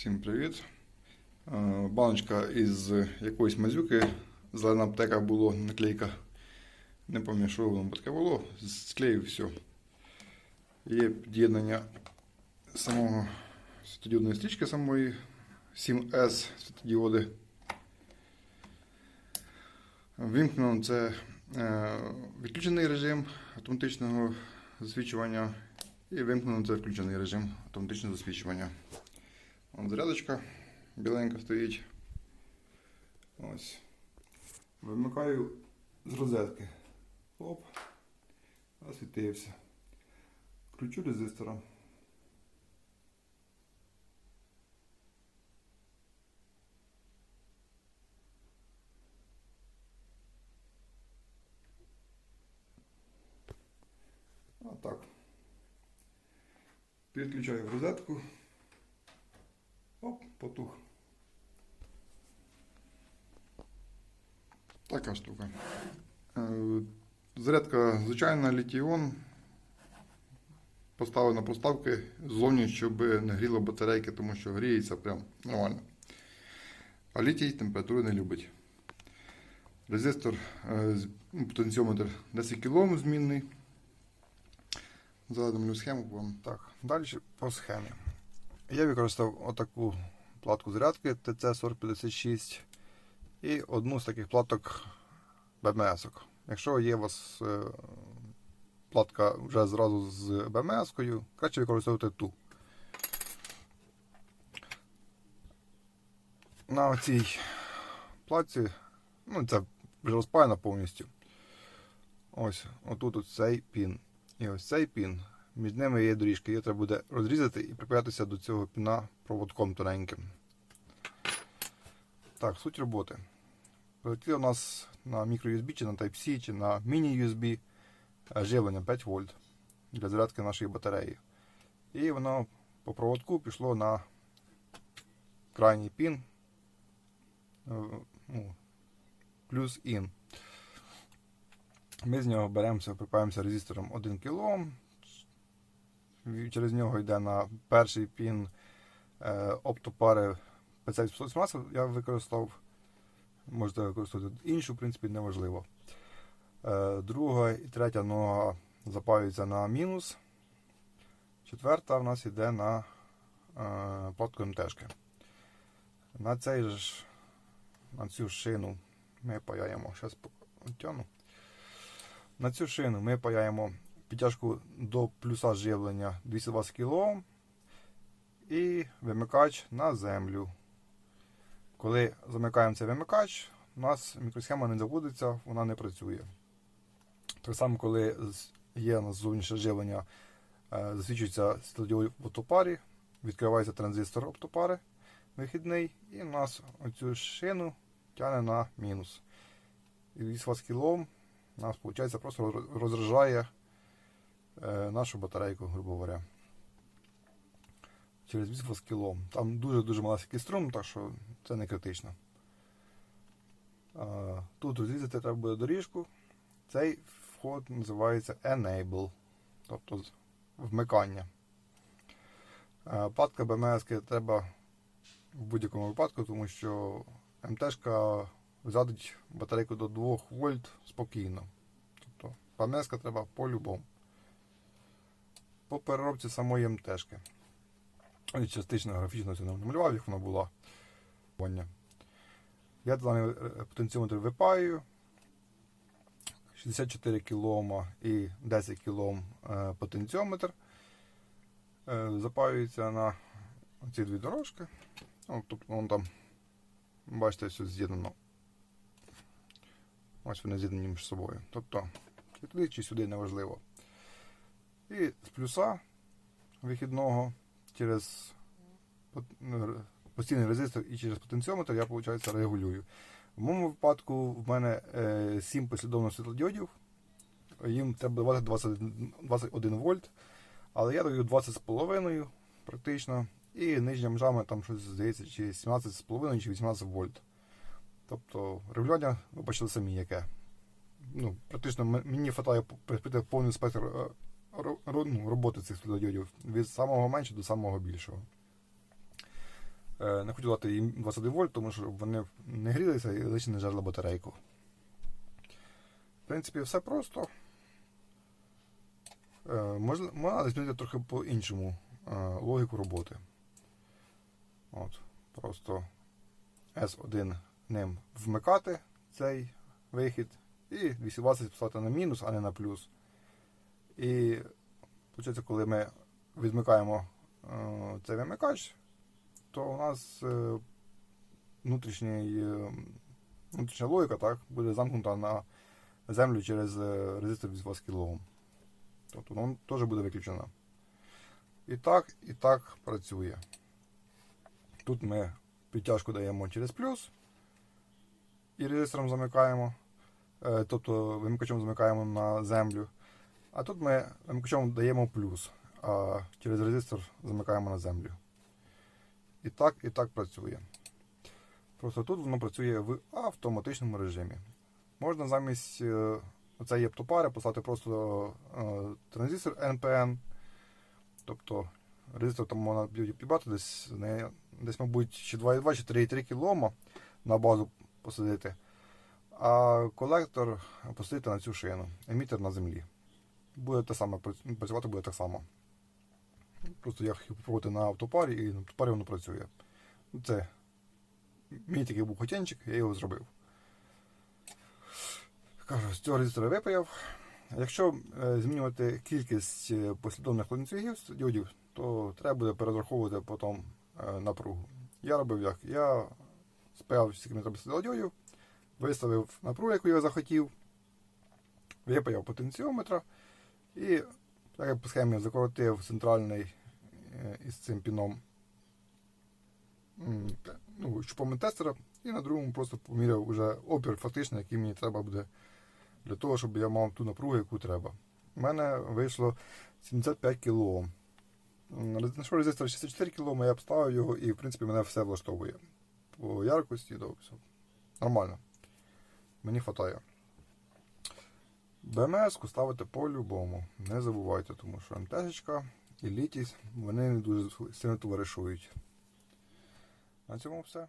Всім привіт. Е, Баночка із якоїсь мазюки. Зелена аптека було наклейка. Не пам'ятаю, що воно таке було. Склеїв все. Є під'єднання самого світодіодної стрічки самої 7S світодіоди. Вимкнено це е, відключений режим автоматичного засвічування і вимкнено це включений режим автоматичного засвічування. Вон зарядочка біленька стоїть. Ось. Вимикаю з розетки. Оп. Освітився. Включу резистора. Отак. Підключаю розетку. Оп, потух. Така штука. Е, Зарядка звичайна літіон. Поставив на проставки ззовні, щоб не гріло батарейки, тому що гріється прям нормально. А літій температури не любить. Резистор, е, ну, потенціометр 10 кОм змінний. Задамлю схему вам. Так, далі по схемі. Я використав отаку платку зарядки TC4056 і одну з таких платок BMS. -ок. Якщо є у вас е, платка вже зразу з BMS-кою, краще використовувати ту. На цій платці, ну це вже розпаяна повністю. Ось, отут от цей пін. І ось цей пін. Між ними є доріжка, її треба буде розрізати і припаятися до цього піна проводком тоненьким. Так, суть роботи. Прилетіло у нас на microUSB, чи на Type-C, чи на mini-USB е, живлення 5 вольт для зарядки нашої батареї. І воно по проводку пішло на крайній пін е, ну, плюс IN. Ми з нього беремося, припаємося резистором 1 кОм. Через нього йде на перший пін е, оптопари PC818 я використав. Можете використовувати іншу, в принципі, неважливо. Е, друга і третя нога запаюється на мінус. Четверта в нас йде на е, платку МТшки. На цей ж, на цю шину ми паяємо. Зараз потягну. На цю шину ми паяємо підтяжку до плюса живлення 220 кОм і вимикач на землю. Коли замикаємо цей вимикач, у нас мікросхема не заводиться, вона не працює. Так само, коли є у нас зовнішнє живлення, е, засвічується світлодіод в оптопарі, відкривається транзистор оптопари вихідний, і у нас оцю шину тягне на мінус. І 220 кОм у нас виходить, просто роз- розряджає е, нашу батарейку, грубо говоря. Через 220 кОм. Там дуже-дуже маленький струм, так що це не критично. Тут розрізати треба буде доріжку. Цей вход називається Enable, тобто вмикання. А, Платка BMS треба в будь-якому випадку, тому що МТшка задить батарейку до 2 вольт спокійно. Тобто BMS треба по-любому. По переробці самої МТшки. І частично графічно це намалював, як воно. Поня. Я даний е, потенціометр випаю. 64 кОм і 10 кОм е, потенціометр. Е, Запаюється на ці дві дорожки. Ну, тобто вон там, бачите, все з'єднано. Ось вони з'єднані між собою. Тобто, чи туди, чи сюди неважливо. І з плюса вихідного через ну, постійний резистор і через потенціометр я, виходить, регулюю. В моєму випадку в мене е, 7 послідовних світлодіодів. Їм треба давати 20, 21 вольт, але я даю 20,5 практично. І нижня межами там щось здається, чи 17,5 чи 18 вольт. Тобто регулювання ви бачили самі яке. Ну, практично мені вистачає повний спектр е, ну, роботи цих світлодіодів від самого меншого до самого більшого. Е, Не хотів дати їм 21 вольт, тому що вони не грілися і лише не жерли батарейку. В принципі, все просто. Е, Можна, можна змінити трохи по-іншому е, логіку роботи. От, просто S1 ним вмикати цей вихід і 220 поставити на мінус, а не на плюс. І виходить, коли ми відмикаємо е, цей вимикач, то у нас е, внутрішній, е, внутрішня логіка так, буде замкнута на землю через резистор 220 кОм. Тобто воно теж буде виключено. І так, і так працює. Тут ми підтяжку даємо через плюс і резистором замикаємо, тобто вимикачем замикаємо на землю. А тут ми вимикачем даємо плюс, а через резистор замикаємо на землю. І так, і так працює. Просто тут воно працює в автоматичному режимі. Можна замість е, цієї оптопари поставити просто е, транзистор NPN. Тобто резистор там можна підбати десь, десь, мабуть, чи 2,2 чи 3,3 кОм на базу посадити. А колектор посадити на цю шину, емітер на землі. Буде те саме, працювати буде так само. Просто я хотів попробувати на автопарі і на автопарі воно працює. Це мій такий був хотінчик, я його зробив. Кажу, з цього резистора випаяв. Якщо е, змінювати кількість е, послідовних ланцюгів діодів, то треба буде перераховувати потім е, напругу. Я робив як? Я спаяв, скільки треба світлодіодів, виставив напругу, яку я захотів, випаяв потенціометра і так як по схемі закоротив центральний е, із цим піном ну, щупом тестера, і на другому просто поміряв уже опір фактичний, який мені треба буде для того, щоб я мав ту напругу, яку треба. У мене вийшло 75 кОм. Знайшов резистор 64 кОм, я обставив його і в принципі мене все влаштовує. По яркості, до все. Нормально. Мені вистачає. БМС-ку ставити по-любому. Не забувайте, тому що МТС і літість вони не дуже сильно товаришують. На цьому все.